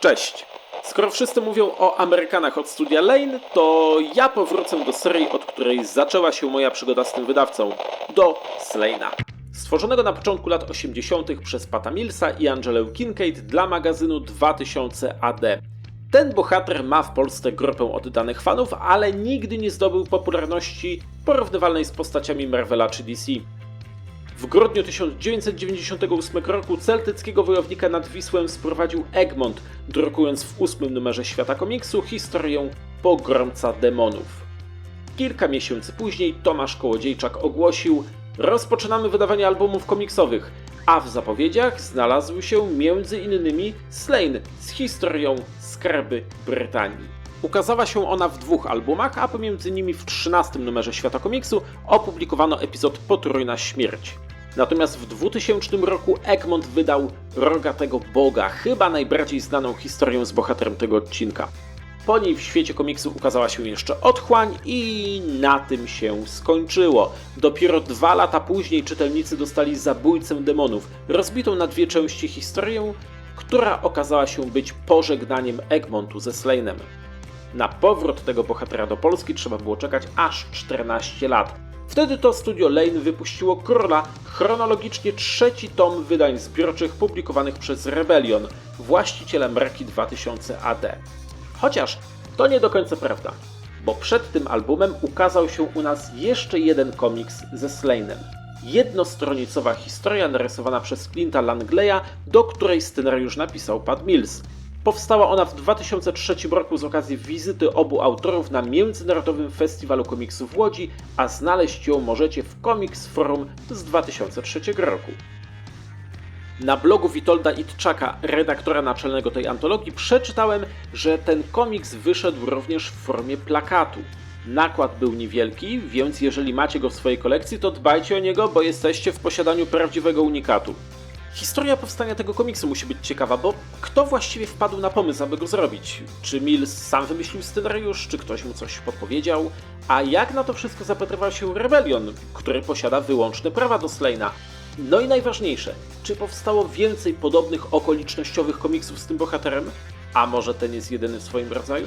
Cześć! Skoro wszyscy mówią o Amerykanach od studia Lane, to ja powrócę do serii, od której zaczęła się moja przygoda z tym wydawcą, do Slane'a. Stworzonego na początku lat 80. przez Pata Millsa i Angelę Kincaid dla magazynu 2000 AD. Ten bohater ma w Polsce grupę oddanych fanów, ale nigdy nie zdobył popularności porównywalnej z postaciami Marvela czy DC. W grudniu 1998 roku celtyckiego wojownika nad Wisłę sprowadził Egmont, drukując w ósmym numerze Świata Komiksu historię Pogromca Demonów. Kilka miesięcy później Tomasz Kołodziejczak ogłosił Rozpoczynamy wydawanie albumów komiksowych, a w zapowiedziach znalazł się m.in. Slane z historią Skarby Brytanii. Ukazała się ona w dwóch albumach, a pomiędzy nimi w 13 numerze Świata Komiksu opublikowano epizod Potrójna Śmierć. Natomiast w 2000 roku Egmont wydał Rogatego Boga, chyba najbardziej znaną historię z bohaterem tego odcinka. Po niej w świecie komiksu ukazała się jeszcze Otchłań i na tym się skończyło. Dopiero dwa lata później czytelnicy dostali Zabójcę Demonów, rozbitą na dwie części historię, która okazała się być pożegnaniem Egmontu ze Slane'em. Na powrót tego bohatera do Polski trzeba było czekać aż 14 lat. Wtedy to studio Lane wypuściło Króla, chronologicznie trzeci tom wydań zbiorczych publikowanych przez Rebellion, właściciela marki 2000 AD. Chociaż to nie do końca prawda, bo przed tym albumem ukazał się u nas jeszcze jeden komiks ze Slane'em. Jednostronicowa historia narysowana przez Clint'a Langleya, do której scenariusz napisał Pat Mills. Powstała ona w 2003 roku z okazji wizyty obu autorów na Międzynarodowym Festiwalu Komiksu w Łodzi, a znaleźć ją możecie w Comics Forum z 2003 roku. Na blogu Witolda Itczaka, redaktora naczelnego tej antologii, przeczytałem, że ten komiks wyszedł również w formie plakatu. Nakład był niewielki, więc jeżeli macie go w swojej kolekcji, to dbajcie o niego, bo jesteście w posiadaniu prawdziwego unikatu. Historia powstania tego komiksu musi być ciekawa, bo kto właściwie wpadł na pomysł, aby go zrobić? Czy Mills sam wymyślił scenariusz, czy ktoś mu coś podpowiedział? A jak na to wszystko zapatrywał się Rebellion, który posiada wyłączne prawa do Slane'a? No i najważniejsze, czy powstało więcej podobnych okolicznościowych komiksów z tym bohaterem? A może ten jest jedyny w swoim rodzaju?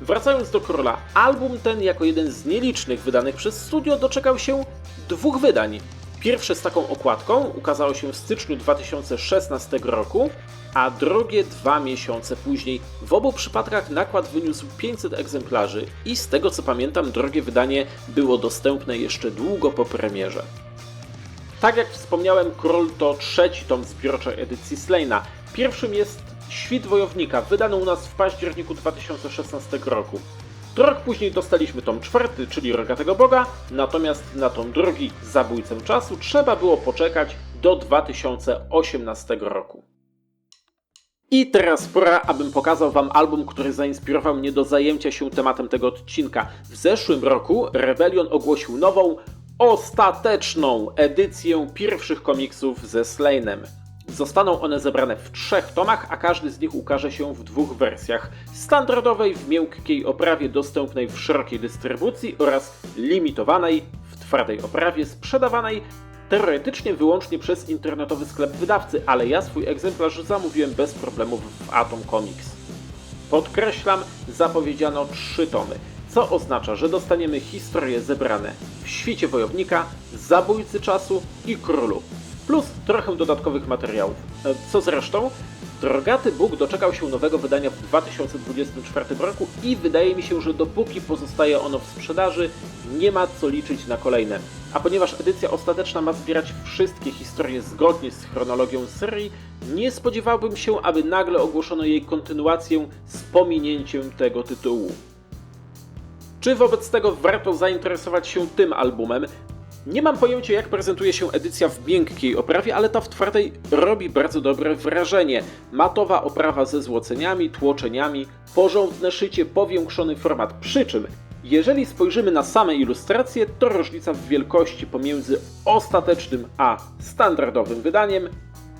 Wracając do Króla, album ten jako jeden z nielicznych wydanych przez studio doczekał się dwóch wydań. Pierwsze z taką okładką ukazało się w styczniu 2016 roku, a drugie dwa miesiące później. W obu przypadkach nakład wyniósł 500 egzemplarzy i z tego co pamiętam drugie wydanie było dostępne jeszcze długo po premierze. Tak jak wspomniałem, Król to trzeci tom zbiorczej edycji Slane'a. Pierwszym jest Świt Wojownika, wydany u nas w październiku 2016 roku. Rok później dostaliśmy tom czwarty, czyli Rogatego Boga, natomiast na tom drugi, Zabójcę Czasu, trzeba było poczekać do 2018 roku. I teraz pora, abym pokazał Wam album, który zainspirował mnie do zajęcia się tematem tego odcinka. W zeszłym roku Rebellion ogłosił nową, ostateczną edycję pierwszych komiksów ze Slane'em. Zostaną one zebrane w trzech tomach, a każdy z nich ukaże się w dwóch wersjach: standardowej w miękkiej oprawie dostępnej w szerokiej dystrybucji oraz limitowanej w twardej oprawie sprzedawanej teoretycznie wyłącznie przez internetowy sklep wydawcy, ale ja swój egzemplarz zamówiłem bez problemów w Atom Comics. Podkreślam, zapowiedziano trzy tomy, co oznacza, że dostaniemy historie zebrane w Świcie Wojownika, Zabójcy Czasu i Królu, plus trochę dodatkowych materiałów. E, Co zresztą, Drogaty Bóg doczekał się nowego wydania w 2024 roku i wydaje mi się, że dopóki pozostaje ono w sprzedaży, nie ma co liczyć na kolejne. A ponieważ edycja ostateczna ma zbierać wszystkie historie zgodnie z chronologią serii, nie spodziewałbym się, aby nagle ogłoszono jej kontynuację z pominięciem tego tytułu. Czy wobec tego warto zainteresować się tym albumem? Nie mam pojęcia, jak prezentuje się edycja w miękkiej oprawie, ale ta w twardej robi bardzo dobre wrażenie. Matowa oprawa ze złoceniami, tłoczeniami, porządne szycie, powiększony format. Przy czym, jeżeli spojrzymy na same ilustracje, to różnica w wielkości pomiędzy ostatecznym a standardowym wydaniem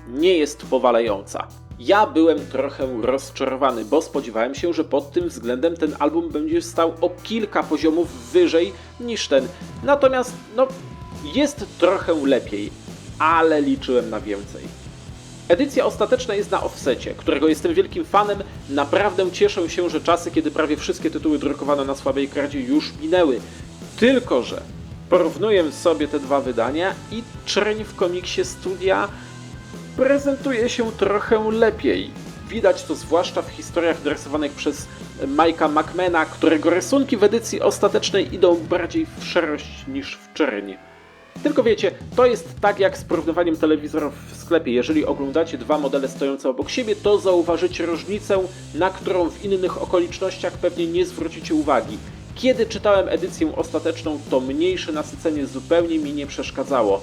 nie jest powalająca. Ja byłem trochę rozczarowany, bo spodziewałem się, że pod tym względem ten album będzie stał o kilka poziomów wyżej niż ten. Natomiast, no, jest trochę lepiej, ale liczyłem na więcej. Edycja ostateczna jest na offsecie, którego jestem wielkim fanem. Naprawdę cieszę się, że czasy, kiedy prawie wszystkie tytuły drukowano na słabej karcie już minęły. Tylko, że porównuję sobie te dwa wydania i czerń w komiksie studia prezentuje się trochę lepiej. Widać to zwłaszcza w historiach narysowanych przez Mike'a McMahona, którego rysunki w edycji ostatecznej idą bardziej w szarość niż w czerń. Tylko wiecie, to jest tak jak z porównywaniem telewizorów w sklepie. Jeżeli oglądacie dwa modele stojące obok siebie, to zauważycie różnicę, na którą w innych okolicznościach pewnie nie zwrócicie uwagi. Kiedy czytałem edycję ostateczną, to mniejsze nasycenie zupełnie mi nie przeszkadzało.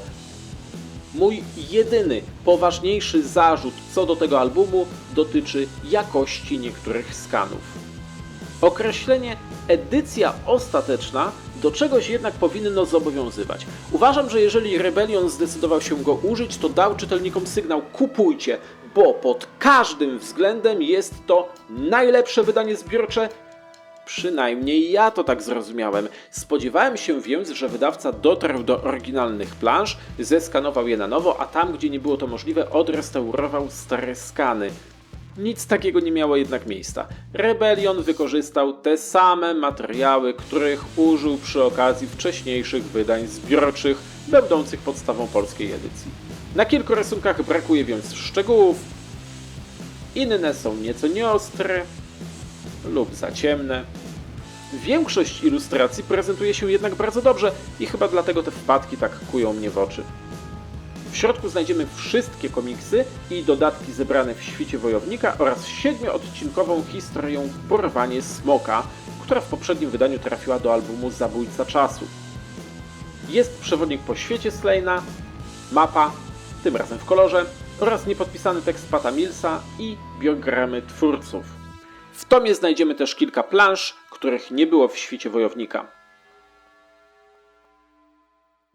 Mój jedyny, poważniejszy zarzut co do tego albumu dotyczy jakości niektórych skanów. Określenie edycja ostateczna do czegoś jednak powinno zobowiązywać. Uważam, że jeżeli Rebellion zdecydował się go użyć, to dał czytelnikom sygnał kupujcie, bo pod każdym względem jest to najlepsze wydanie zbiorcze Przynajmniej ja to tak zrozumiałem. Spodziewałem się więc, że wydawca dotarł do oryginalnych plansz, zeskanował je na nowo, a tam, gdzie nie było to możliwe, odrestaurował stare skany. Nic takiego nie miało jednak miejsca. Rebellion wykorzystał te same materiały, których użył przy okazji wcześniejszych wydań zbiorczych, będących podstawą polskiej edycji. Na kilku rysunkach brakuje więc szczegółów, inne są nieco nieostre, lub za ciemne. Większość ilustracji prezentuje się jednak bardzo dobrze i chyba dlatego te wpadki tak kują mnie w oczy. W środku znajdziemy wszystkie komiksy i dodatki zebrane w świcie wojownika oraz siedmioodcinkową historię Porwanie Smoka, która w poprzednim wydaniu trafiła do albumu Zabójca Czasu. Jest przewodnik po świecie Slejna, mapa, tym razem w kolorze, oraz niepodpisany tekst Pata Millsa i biogramy twórców. W tomie znajdziemy też kilka plansz, których nie było w świecie wojownika.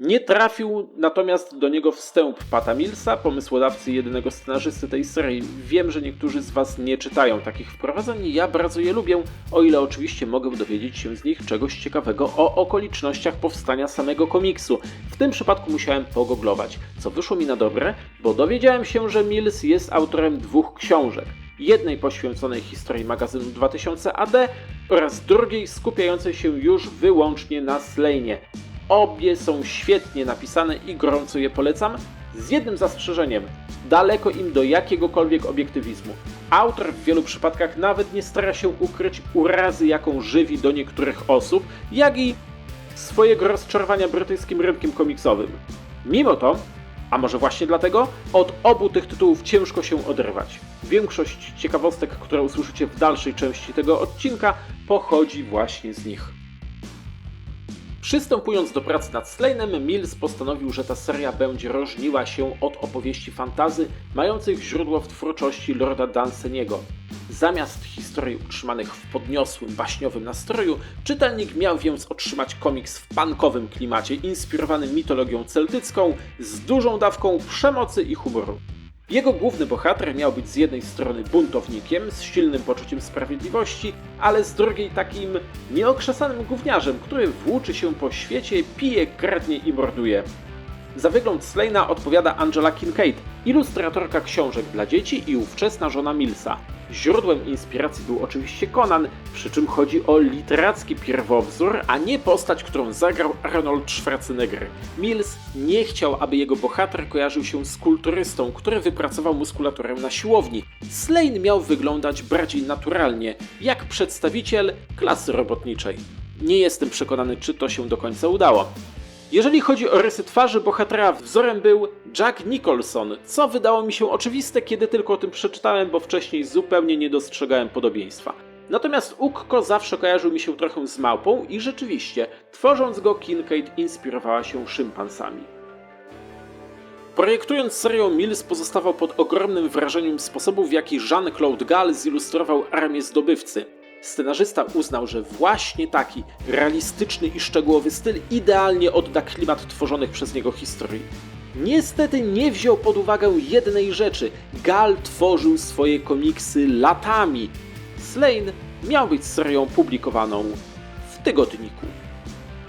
Nie trafił natomiast do niego wstęp Pata Millsa, pomysłodawcy jedynego scenarzysty tej serii. Wiem, że niektórzy z Was nie czytają takich wprowadzań i ja bardzo je lubię, o ile oczywiście mogę dowiedzieć się z nich czegoś ciekawego o okolicznościach powstania samego komiksu. W tym przypadku musiałem pogoglować, co wyszło mi na dobre, bo dowiedziałem się, że Mills jest autorem dwóch książek jednej poświęconej historii magazynu 2000 AD oraz drugiej skupiającej się już wyłącznie na Slane. Obie są świetnie napisane i gorąco je polecam, z jednym zastrzeżeniem. Daleko im do jakiegokolwiek obiektywizmu. Autor w wielu przypadkach nawet nie stara się ukryć urazy, jaką żywi do niektórych osób, jak i swojego rozczarowania brytyjskim rynkiem komiksowym. Mimo to a może właśnie dlatego? Od obu tych tytułów ciężko się oderwać. Większość ciekawostek, które usłyszycie w dalszej części tego odcinka, pochodzi właśnie z nich. Przystępując do pracy nad Slane'em, Mills postanowił, że ta seria będzie różniła się od opowieści fantazy mających źródło w twórczości Lorda Dunsaniego. Zamiast historii utrzymanych w podniosłym, baśniowym nastroju, czytelnik miał więc otrzymać komiks w pankowym klimacie, inspirowany mitologią celtycką, z dużą dawką przemocy i humoru. Jego główny bohater miał być z jednej strony buntownikiem z silnym poczuciem sprawiedliwości, ale z drugiej takim nieokrzesanym gówniarzem, który włóczy się po świecie, pije, kradnie i morduje. Za wygląd Slejna odpowiada Angela Kincaid, ilustratorka książek dla dzieci i ówczesna żona Millsa. Źródłem inspiracji był oczywiście Conan, przy czym chodzi o literacki pierwowzór, a nie postać, którą zagrał Arnold Schwarzenegger. Mills nie chciał, aby jego bohater kojarzył się z kulturystą, który wypracował muskulaturę na siłowni. Slane miał wyglądać bardziej naturalnie, jak przedstawiciel klasy robotniczej. Nie jestem przekonany, czy to się do końca udało. Jeżeli chodzi o rysy twarzy, bohatera wzorem był Jack Nicholson, co wydało mi się oczywiste, kiedy tylko o tym przeczytałem, bo wcześniej zupełnie nie dostrzegałem podobieństwa. Natomiast Ukko zawsze kojarzył mi się trochę z małpą i rzeczywiście, tworząc go Kincaid inspirowała się szympansami. Projektując serię Mills pozostawał pod ogromnym wrażeniem sposobu, w jaki Jean-Claude Gall zilustrował Armię Zdobywcy. Scenarzysta uznał, że właśnie taki realistyczny i szczegółowy styl idealnie odda klimat tworzonych przez niego historii. Niestety nie wziął pod uwagę jednej rzeczy. Gal tworzył swoje komiksy latami. Slane miał być serią publikowaną w tygodniku.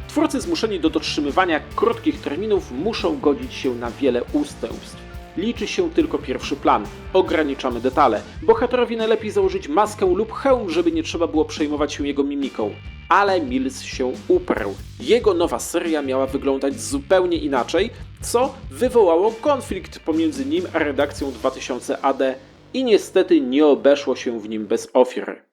Twórcy zmuszeni do dotrzymywania krótkich terminów muszą godzić się na wiele ustępstw. Liczy się tylko pierwszy plan. Ograniczamy detale. Bohaterowi najlepiej założyć maskę lub hełm, żeby nie trzeba było przejmować się jego mimiką. Ale Mills się uparł. Jego nowa seria miała wyglądać zupełnie inaczej, co wywołało konflikt pomiędzy nim a redakcją 2000 AD i niestety nie obeszło się w nim bez ofiar.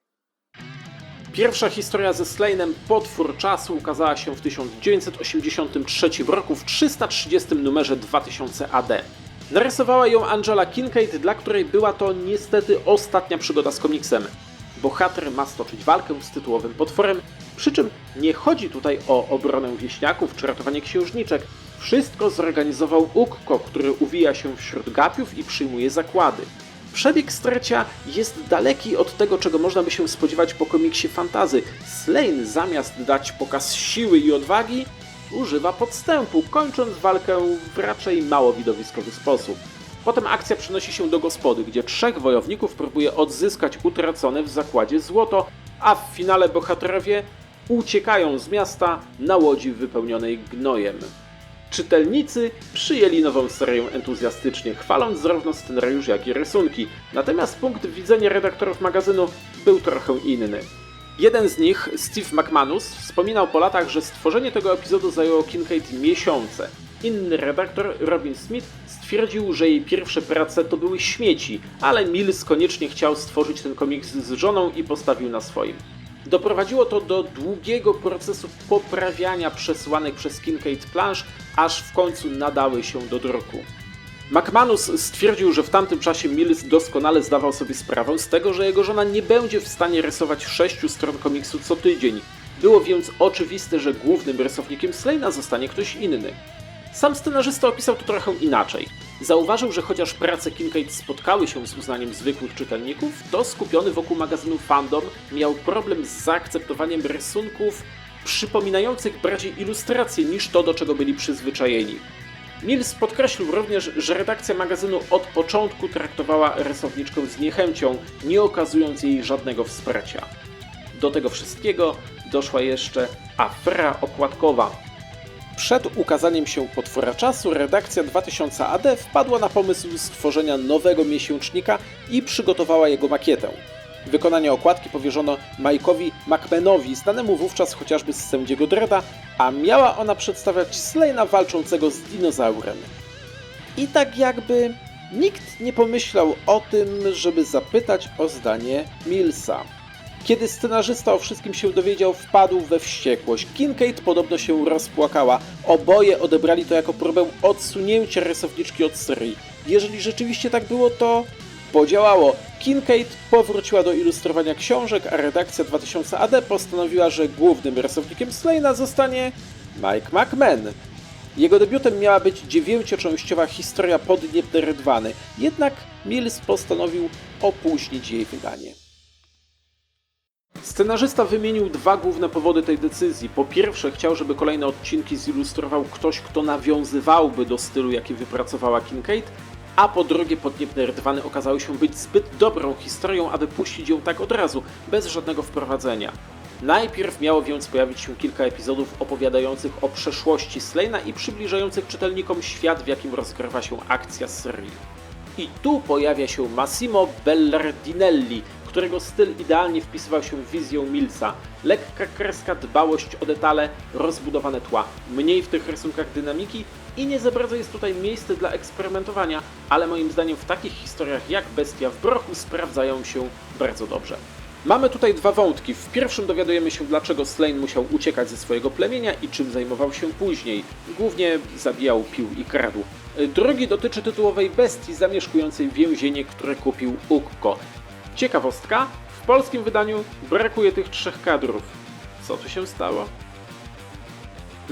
Pierwsza historia ze Slane'em Potwór Czasu ukazała się w 1983 roku w 330 numerze 2000 AD. Narysowała ją Angela Kincaid, dla której była to niestety ostatnia przygoda z komiksem. Bohater ma stoczyć walkę z tytułowym potworem, przy czym nie chodzi tutaj o obronę wieśniaków czy ratowanie księżniczek. Wszystko zorganizował Ukko, który uwija się wśród gapiów i przyjmuje zakłady. Przebieg starcia jest daleki od tego, czego można by się spodziewać po komiksie fantazy. Slane zamiast dać pokaz siły i odwagi, używa podstępu, kończąc walkę w raczej mało widowiskowy sposób. Potem akcja przenosi się do gospody, gdzie trzech wojowników próbuje odzyskać utracone w zakładzie złoto, a w finale bohaterowie uciekają z miasta na łodzi wypełnionej gnojem. Czytelnicy przyjęli nową serię entuzjastycznie, chwaląc zarówno scenariusz, jak i rysunki, natomiast punkt widzenia redaktorów magazynu był trochę inny. Jeden z nich, Steve McManus, wspominał po latach, że stworzenie tego epizodu zajęło Kincaid miesiące. Inny redaktor, Robin Smith, stwierdził, że jej pierwsze prace to były śmieci, ale Mills koniecznie chciał stworzyć ten komiks z żoną i postawił na swoim. Doprowadziło to do długiego procesu poprawiania przesłanych przez Kincaid plansz, aż w końcu nadały się do druku. McManus stwierdził, że w tamtym czasie Mills doskonale zdawał sobie sprawę z tego, że jego żona nie będzie w stanie rysować sześciu stron komiksu co tydzień. Było więc oczywiste, że głównym rysownikiem Slane'a zostanie ktoś inny. Sam scenarzysta opisał to trochę inaczej. Zauważył, że chociaż prace Kincaid spotkały się z uznaniem zwykłych czytelników, to skupiony wokół magazynu Fandom miał problem z zaakceptowaniem rysunków przypominających bardziej ilustracje niż to, do czego byli przyzwyczajeni. Mills podkreślił również, że redakcja magazynu od początku traktowała rysowniczkę z niechęcią, nie okazując jej żadnego wsparcia. Do tego wszystkiego doszła jeszcze afera okładkowa. Przed ukazaniem się Potwora Czasu redakcja 2000 AD wpadła na pomysł stworzenia nowego miesięcznika i przygotowała jego makietę. Wykonanie okładki powierzono Mike'owi McMahanowi, znanemu wówczas chociażby z Sędziego Dreda, a miała ona przedstawiać Slane'a walczącego z dinozaurem. I tak jakby nikt nie pomyślał o tym, żeby zapytać o zdanie Millsa. Kiedy scenarzysta o wszystkim się dowiedział, wpadł we wściekłość. Kincaid podobno się rozpłakała. Oboje odebrali to jako próbę odsunięcia rysowniczki od serii. Jeżeli rzeczywiście tak było, to podziałało. Kincaid powróciła do ilustrowania książek, a redakcja 2000 AD postanowiła, że głównym rysownikiem Slane'a zostanie Mike McMahon. Jego debiutem miała być dziewięcioczęściowa historia Podniebne Rydwany, jednak Mills postanowił opóźnić jej wydanie. Scenarzysta wymienił dwa główne powody tej decyzji. Po pierwsze, chciał, żeby kolejne odcinki zilustrował ktoś, kto nawiązywałby do stylu, jaki wypracowała Kincaid, a po drugie, Podniebne Rydwany okazały się być zbyt dobrą historią, aby puścić ją tak od razu, bez żadnego wprowadzenia. Najpierw miało więc pojawić się kilka epizodów opowiadających o przeszłości Slane'a i przybliżających czytelnikom świat, w jakim rozgrywa się akcja serii. I tu pojawia się Massimo Bellardinelli, którego styl idealnie wpisywał się w wizję Millsa. Lekka kreska, dbałość o detale, rozbudowane tła, mniej w tych rysunkach dynamiki i nie za bardzo jest tutaj miejsce dla eksperymentowania, ale moim zdaniem w takich historiach jak Bestia w Brochu sprawdzają się bardzo dobrze. Mamy tutaj dwa wątki. W pierwszym dowiadujemy się, dlaczego Slane musiał uciekać ze swojego plemienia i czym zajmował się później. Głównie zabijał, pił i kradł. Drugi dotyczy tytułowej bestii zamieszkującej więzienie, które kupił Ukko. Ciekawostka, w polskim wydaniu brakuje tych trzech kadrów. Co tu się stało?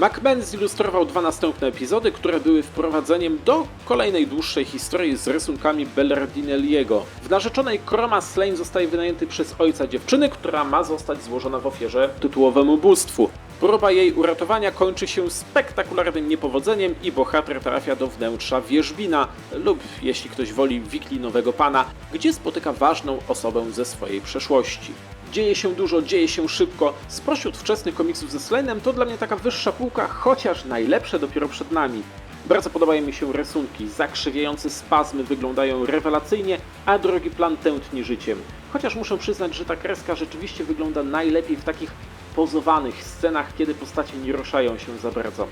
McMahon zilustrował dwa następne epizody, które były wprowadzeniem do kolejnej dłuższej historii z rysunkami Bellardinelliego. W narzeczonej Chroma Slane zostaje wynajęty przez ojca dziewczyny, która ma zostać złożona w ofierze tytułowemu bóstwu. Próba jej uratowania kończy się spektakularnym niepowodzeniem i bohater trafia do wnętrza wierzbina lub, jeśli ktoś woli, wiklinowego pana, gdzie spotyka ważną osobę ze swojej przeszłości. Dzieje się dużo, dzieje się szybko. Spośród wczesnych komiksów ze Slane'em to dla mnie taka wyższa półka, chociaż najlepsze dopiero przed nami. Bardzo podobają mi się rysunki, zakrzywiające spazmy wyglądają rewelacyjnie, a drugi plan tętni życiem. Chociaż muszę przyznać, że ta kreska rzeczywiście wygląda najlepiej w takich pozowanych scenach, kiedy postacie nie ruszają się za bardzo.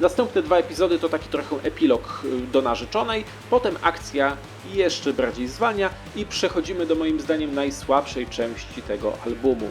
Następne dwa epizody to taki trochę epilog y, do narzeczonej, potem akcja jeszcze bardziej zwalnia i przechodzimy do moim zdaniem najsłabszej części tego albumu.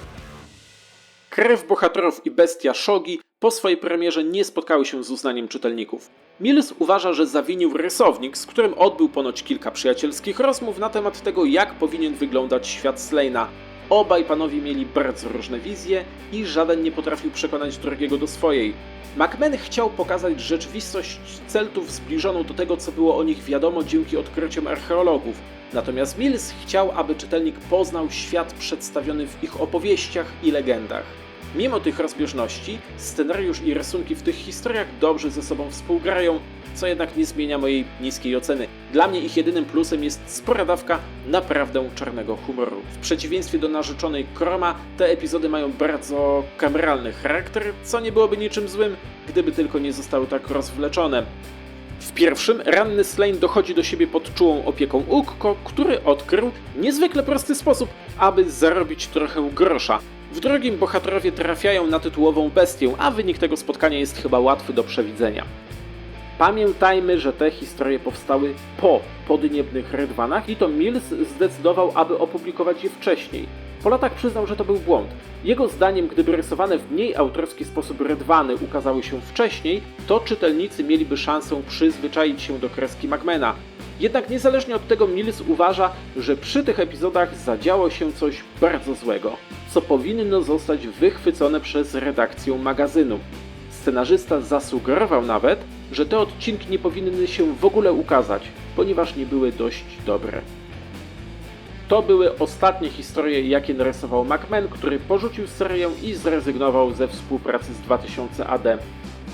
Krew bohaterów i bestia Shogi po swojej premierze nie spotkały się z uznaniem czytelników. Mills uważa, że zawinił rysownik, z którym odbył ponoć kilka przyjacielskich rozmów na temat tego, jak powinien wyglądać świat Slejna. Obaj panowie mieli bardzo różne wizje i żaden nie potrafił przekonać drugiego do swojej. McMahon chciał pokazać rzeczywistość Celtów zbliżoną do tego, co było o nich wiadomo dzięki odkryciom archeologów. Natomiast Mills chciał, aby czytelnik poznał świat przedstawiony w ich opowieściach i legendach. Mimo tych rozbieżności, scenariusz i rysunki w tych historiach dobrze ze sobą współgrają, co jednak nie zmienia mojej niskiej oceny. Dla mnie ich jedynym plusem jest spora dawka naprawdę czarnego humoru. W przeciwieństwie do narzeczonej Kroma, te epizody mają bardzo kameralny charakter, co nie byłoby niczym złym, gdyby tylko nie zostały tak rozwleczone. W pierwszym ranny Slane dochodzi do siebie pod czułą opieką Ukko, który odkrył niezwykle prosty sposób, aby zarobić trochę grosza. W drugim bohaterowie trafiają na tytułową bestię, a wynik tego spotkania jest chyba łatwy do przewidzenia. Pamiętajmy, że te historie powstały po podniebnych rydwanach i to Mills zdecydował, aby opublikować je wcześniej. Po latach przyznał, że to był błąd. Jego zdaniem, gdyby rysowane w mniej autorski sposób rydwany ukazały się wcześniej, to czytelnicy mieliby szansę przyzwyczaić się do kreski Magmana. Jednak niezależnie od tego Mills uważa, że przy tych epizodach zadziało się coś bardzo złego, co powinno zostać wychwycone przez redakcję magazynu. Scenarzysta zasugerował nawet, że te odcinki nie powinny się w ogóle ukazać, ponieważ nie były dość dobre. To były ostatnie historie, jakie narysował McMahon, który porzucił serię i zrezygnował ze współpracy z 2000 AD.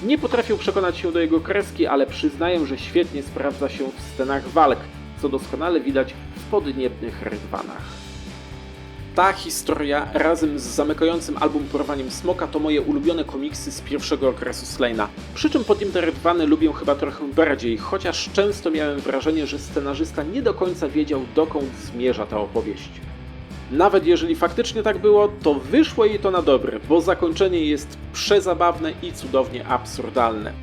Nie potrafił przekonać się do jego kreski, ale przyznaję, że świetnie sprawdza się w scenach walk, co doskonale widać w podniebnych rydwanach. Ta historia razem z zamykającym album Porwaniem Smoka to moje ulubione komiksy z pierwszego okresu Slane'a. Przy czym podniebne rydwany lubię chyba trochę bardziej, chociaż często miałem wrażenie, że scenarzysta nie do końca wiedział dokąd zmierza ta opowieść. Nawet jeżeli faktycznie tak było, to wyszło jej to na dobre, bo zakończenie jest przezabawne i cudownie absurdalne.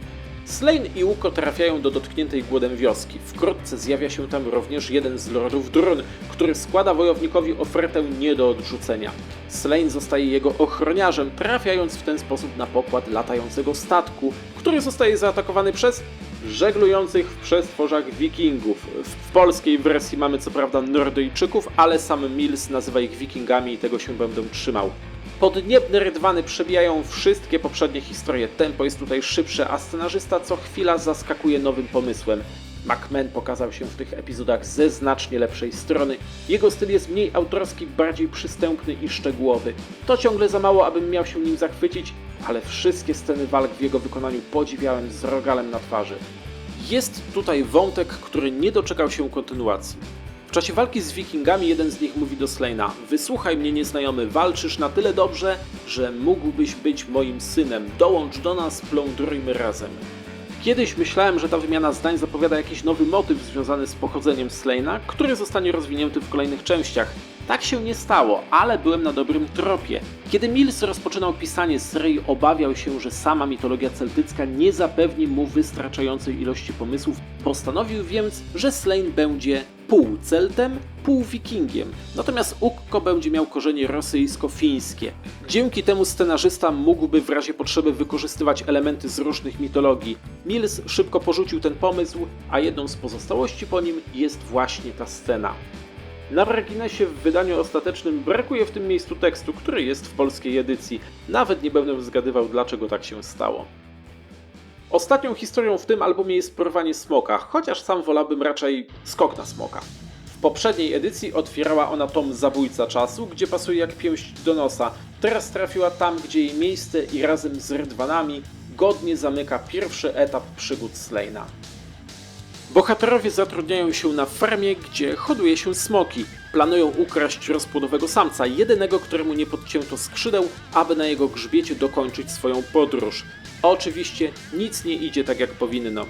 Slane i Uko trafiają do dotkniętej głodem wioski. Wkrótce zjawia się tam również jeden z lordów Drun, który składa wojownikowi ofertę nie do odrzucenia. Slane zostaje jego ochroniarzem, trafiając w ten sposób na pokład latającego statku, który zostaje zaatakowany przez żeglujących w przestworzach wikingów. W polskiej wersji mamy co prawda Nordyjczyków, ale sam Mills nazywa ich wikingami i tego się będę trzymał. Podniebne rydwany przebijają wszystkie poprzednie historie. Tempo jest tutaj szybsze, a scenarzysta co chwila zaskakuje nowym pomysłem. McMahon pokazał się w tych epizodach ze znacznie lepszej strony. Jego styl jest mniej autorski, bardziej przystępny i szczegółowy. To ciągle za mało, abym miał się nim zachwycić, ale wszystkie sceny walk w jego wykonaniu podziwiałem z rogalem na twarzy. Jest tutaj wątek, który nie doczekał się kontynuacji. W czasie walki z wikingami jeden z nich mówi do Slejna Wysłuchaj mnie nieznajomy, walczysz na tyle dobrze, że mógłbyś być moim synem. Dołącz do nas, plądrujmy razem. Kiedyś myślałem, że ta wymiana zdań zapowiada jakiś nowy motyw związany z pochodzeniem Slejna, który zostanie rozwinięty w kolejnych częściach. Tak się nie stało, ale byłem na dobrym tropie. Kiedy Mills rozpoczynał pisanie serii, obawiał się, że sama mitologia celtycka nie zapewni mu wystarczającej ilości pomysłów. Postanowił więc, że Slane będzie pół Celtem, pół Wikingiem. Natomiast Ukko będzie miał korzenie rosyjsko-fińskie. Dzięki temu scenarzysta mógłby w razie potrzeby wykorzystywać elementy z różnych mitologii. Mills szybko porzucił ten pomysł, a jedną z pozostałości po nim jest właśnie ta scena. Na marginesie w wydaniu ostatecznym brakuje w tym miejscu tekstu, który jest w polskiej edycji. Nawet nie będę zgadywał, dlaczego tak się stało. Ostatnią historią w tym albumie jest porwanie smoka, chociaż sam wolałbym raczej skok na smoka. W poprzedniej edycji otwierała ona tom Zabójca Czasu, gdzie pasuje jak pięść do nosa. Teraz trafiła tam, gdzie jej miejsce i razem z rydwanami godnie zamyka pierwszy etap przygód Slane'a. Bohaterowie zatrudniają się na farmie, gdzie hoduje się smoki. Planują ukraść rozpłodowego samca, jedynego, któremu nie podcięto skrzydeł, aby na jego grzbiecie dokończyć swoją podróż. Oczywiście nic nie idzie tak jak powinno.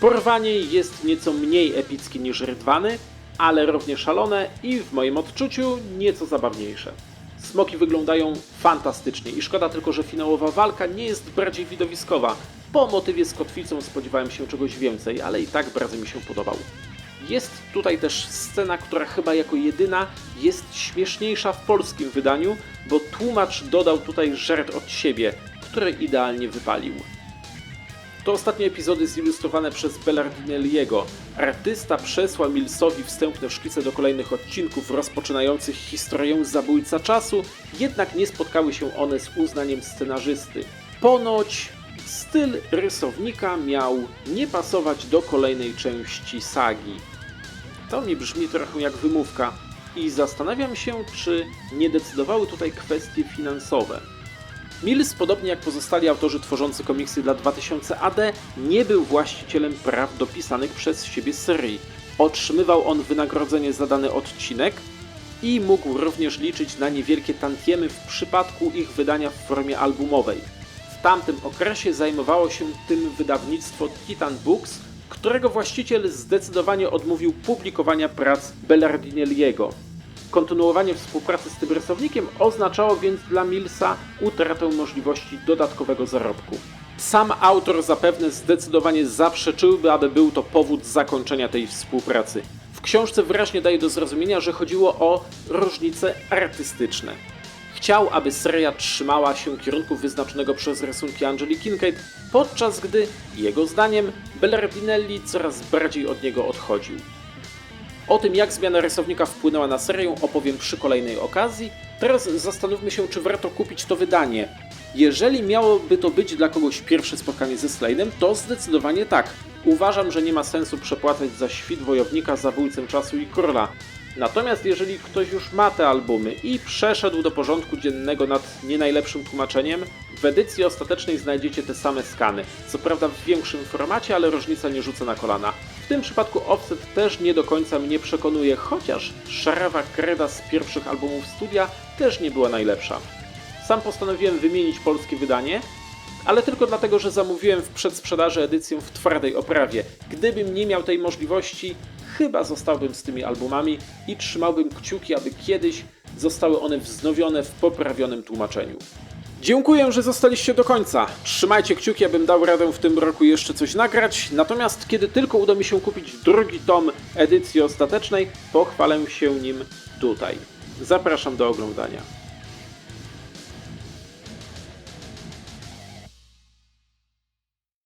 Porwanie jest nieco mniej epickie niż Rydwany, ale równie szalone i w moim odczuciu nieco zabawniejsze. Smoki wyglądają fantastycznie i szkoda tylko, że finałowa walka nie jest bardziej widowiskowa. Po motywie z kotwicą spodziewałem się czegoś więcej, ale i tak bardzo mi się podobał. Jest tutaj też scena, która chyba jako jedyna jest śmieszniejsza w polskim wydaniu, bo tłumacz dodał tutaj żart od siebie, który idealnie wypalił. To ostatnie epizody zilustrowane przez Bellardinelliego. Artysta przesłał Millsowi wstępne szkice do kolejnych odcinków rozpoczynających historię Zabójca Czasu, jednak nie spotkały się one z uznaniem scenarzysty. Ponoć styl rysownika miał nie pasować do kolejnej części sagi. To mi brzmi trochę jak wymówka i zastanawiam się, czy nie decydowały tutaj kwestie finansowe. Mills, podobnie jak pozostali autorzy tworzący komiksy dla 2000 AD, nie był właścicielem praw do pisanych przez siebie serii. Otrzymywał on wynagrodzenie za dany odcinek i mógł również liczyć na niewielkie tantiemy w przypadku ich wydania w formie albumowej. Tamtym okresie zajmowało się tym wydawnictwo Titan Books, którego właściciel zdecydowanie odmówił publikowania prac Bellardinelliego. Kontynuowanie współpracy z tym rysownikiem oznaczało więc dla Millsa utratę możliwości dodatkowego zarobku. Sam autor zapewne zdecydowanie zaprzeczyłby, aby był to powód zakończenia tej współpracy. W książce wyraźnie daje do zrozumienia, że chodziło o różnice artystyczne. Chciał, aby seria trzymała się kierunku wyznaczonego przez rysunki Angeli Kincaid, podczas gdy, jego zdaniem, Bellardinelli coraz bardziej od niego odchodził. O tym, jak zmiana rysownika wpłynęła na serię, opowiem przy kolejnej okazji. Teraz zastanówmy się, czy warto kupić to wydanie. Jeżeli miałoby to być dla kogoś pierwsze spotkanie ze Slade'em, to zdecydowanie tak. Uważam, że nie ma sensu przepłacać za świt wojownika, zabójcę czasu i króla. Natomiast jeżeli ktoś już ma te albumy i przeszedł do porządku dziennego nad nie najlepszym tłumaczeniem, w edycji ostatecznej znajdziecie te same skany. Co prawda w większym formacie, ale różnica nie rzuca na kolana. W tym przypadku offset też nie do końca mnie przekonuje, chociaż szarawa kreda z pierwszych albumów studia też nie była najlepsza. Sam postanowiłem wymienić polskie wydanie, ale tylko dlatego, że zamówiłem w przedsprzedaży edycję w twardej oprawie. Gdybym nie miał tej możliwości, chyba zostałbym z tymi albumami i trzymałbym kciuki, aby kiedyś zostały one wznowione w poprawionym tłumaczeniu. Dziękuję, że zostaliście do końca. Trzymajcie kciuki, abym dał radę w tym roku jeszcze coś nagrać. Natomiast kiedy tylko uda mi się kupić drugi tom edycji ostatecznej, pochwalę się nim tutaj. Zapraszam do oglądania.